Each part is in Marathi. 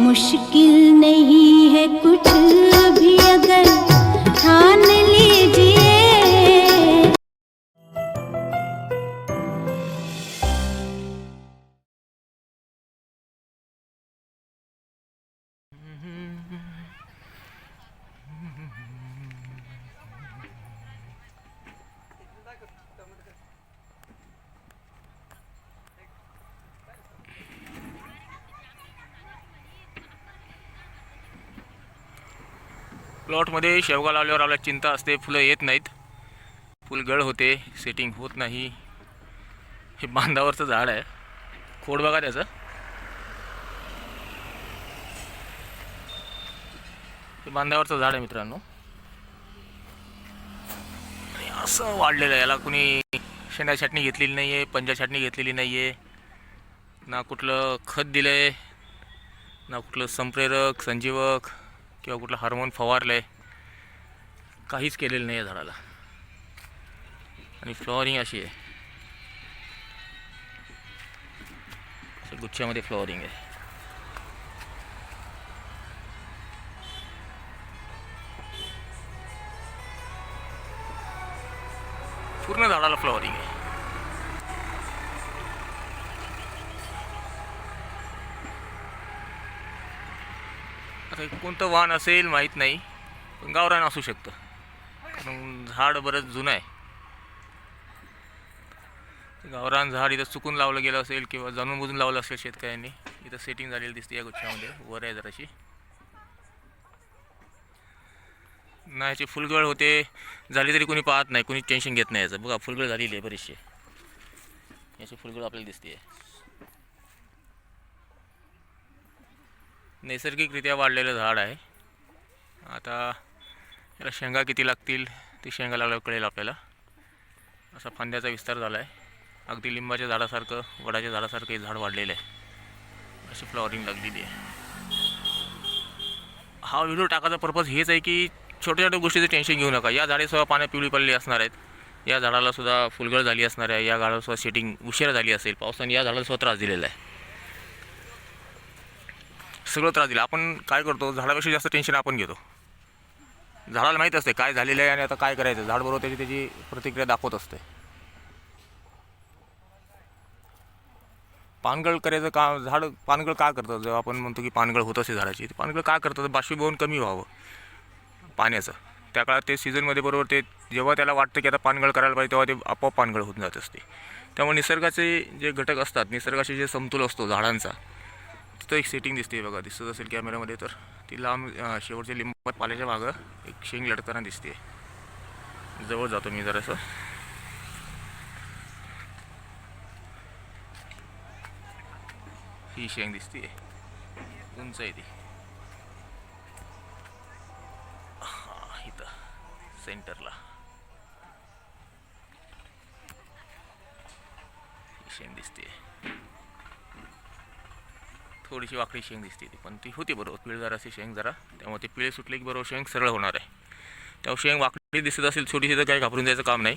मुश्किल नहीं है कुछ। प्लॉटमध्ये शेवगा लावल्यावर आपल्याला चिंता असते फुलं येत नाहीत. फुलगळ होते सेटिंग होत नाही. हे बांधावरचं झाड आहे. खोड बघा त्याचं. हे बांधावरचं झाड आहे मित्रांनो. आणि असं वाढलेलं आहे. याला कुणी शेंडा छाटणी घेतलेली नाही आहे पंजा छाटणी घेतलेली नाही आहे ना कुठलं खत दिलं आहे ना कुठलं संप्रेरक संजीवक. किंवा कुठलं हार्मोन फवारलं आहे काहीच केलेलं नाही आहे झाडाला. आणि फ्लॉवरिंग अशी आहे. असं गुच्छामध्ये फ्लॉवरिंग आहे. पूर्ण झाडाला फ्लॉवरिंग आहे. आता कोणतं वाहन असेल माहीत नाही पण गावरान असू शकतं. कारण झाड बरंच जुनं आहे. गावरान झाड इथं चुकून लावलं गेलं असेल किंवा जाणून बुजून लावलं असेल शेतकऱ्यांनी इथं सेटिंग झालेली दिसते या गुच्छामध्ये वर आहे जराशी. ना याची फुलगळ होते झाली तरी कोणी पाहत नाही कोणी टेन्शन घेत नाही याचं. बघा फुलगळ झालेली आहे बरीचशी. याची फुलगळ आपल्याला दिसते. आहे नैसर्गिकरित्या वाढलेलं झाड आहे. आता याला शेंगा किती लागतील ती शेंगा लागल्यावर कळेल आपल्याला. असा फांद्याचा विस्तार झाला आहे अगदी लिंबाच्या झाडासारखं वडाच्या झाडासारखं हे झाड वाढलेलं आहे. अशी फ्लॉवरिंग लागलेली आहे. हा व्हिडिओ टाकायचा पर्पज हेच आहे की छोट्या छोट्या गोष्टीचं टेन्शन घेऊ नका. या झाडेसुद्धा पाण्या पिवळी पडलेली असणार आहेत. या झाडालासुद्धा फुलगळ झाली असणार आहे. या झाडाला सुद्धा शेटिंग उशिरा झाली असेल. पावसाने या झाडाला सुद्धा त्रास दिलेला आहे. सगळं त्रास दिला. आपण काय करतो झाडापेक्षा जास्त टेन्शन आपण घेतो. झाडाला माहीत असते काय झालेलं आहे आणि आता काय करायचं. झाड बरोबर त्याची त्याची प्रतिक्रिया दाखवत असते. पानगळ करायचं का झाड पानगळ का करतं जेव्हा आपण म्हणतो की पानगळ होत असते झाडाची पानगळ का करतं बाष्पीभवन कमी व्हावं. पाण्याचं. त्या काळात ते सीझनमध्ये बरोबर ते जेव्हा त्याला वाटतं की आता पानगळ करायला पाहिजे तेव्हा ते आपोआप पानगळ होऊन जात असते. त्यामुळे निसर्गाचे जे घटक असतात निसर्गाचे जे समतोल असतो झाडांचा तिथं एक सेटिंग दिसते बघा. दिसत असेल कॅमेऱ्यामध्ये तर ती लांब शेवटच्या लिंबात पाल्याच्या मागं एक शेंग लटकताना दिसते जवळ जातो मी जरासं. ही शेंग दिसते उंच आहे ती. हा इथं. सेंटरला ही शेंग दिसते थोडीशी वाकडी शेंग दिसते ती पण ती होती बरोबर. पिळदार अशी शेंग जरा. त्यामुळे ते पिळे सुटले की बरोबर शेंग सरळ होणार आहे. त्यामुळे शेंग वाकडी दिसत असेल छोटीशी तर काही घाबरून द्यायचं काम नाही.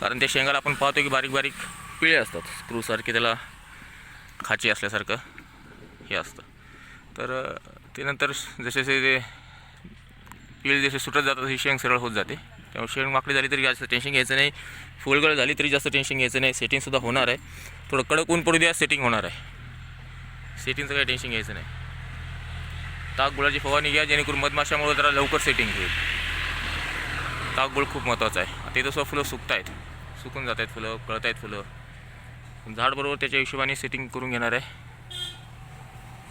कारण त्या शेंगाला आपण पाहतो की बारीक बारीक पिळे असतात. स्क्रूसारखे त्याला खाची असल्यासारखं हे असतं. तर ते नंतर जसे जसे ते पीळ जसे सुटत जातात ही शेंग सरळ होत जाते. त्यामुळे शेंग वाकडी झाली तरी जास्त टेन्शन घ्यायचं नाही. फुलगळ झाली तरी जास्त टेन्शन घ्यायचं नाही. सेटिंगसुद्धा होणार आहे. थोडं कडक ऊन पडू द्या सेटिंग होणार आहे. सेटिंगचं काही टेन्शन घ्यायचं नाही. ताक गुळाची फवारणी घ्या जेणेकरून मधमाशामुळे जरा लवकर सेटिंग होईल. ताक गुळ खूप महत्त्वाचं आहे. ते तसं सुद्धा फुलं सुकत आहेत सुकून जात आहेत फुलं कळत आहेत फुलं झाड बरोबर त्याच्या हिशोबाने सेटिंग करून घेणार आहे.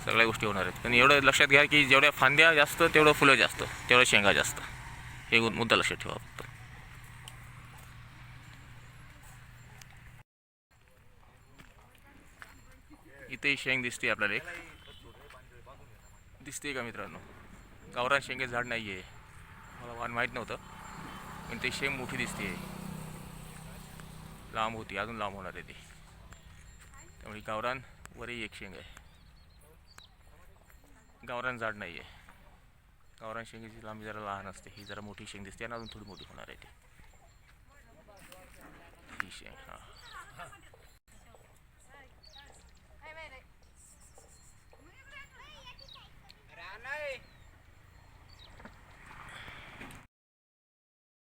सगळ्या गोष्टी होणार आहेत. पण एवढं लक्षात घ्या की जेवढ्या फांद्या जास्त तेवढं फुलं जास्त तेवढं शेंगा जास्त. हे मुद्दा लक्षात ठेवा फक्त. इथेही शेंग दिसते आपल्याला एक. दिसते का मित्रांनो? गावरान शेंगे झाड नाही आहे मला वाण माहीत नव्हतं. पण ते शेंग मोठी दिसते. लांब होती अजून लांब होणार आहे ती. त्यामुळे गावरान वरही एक शेंग आहे. गावरान झाड नाही आहे गावरान शेंगेची लांबी जरा लहान असते. ही जरा मोठी शेंग दिसते आणि अजून थोडी मोठी होणार आहे ती. ही शेंग हां.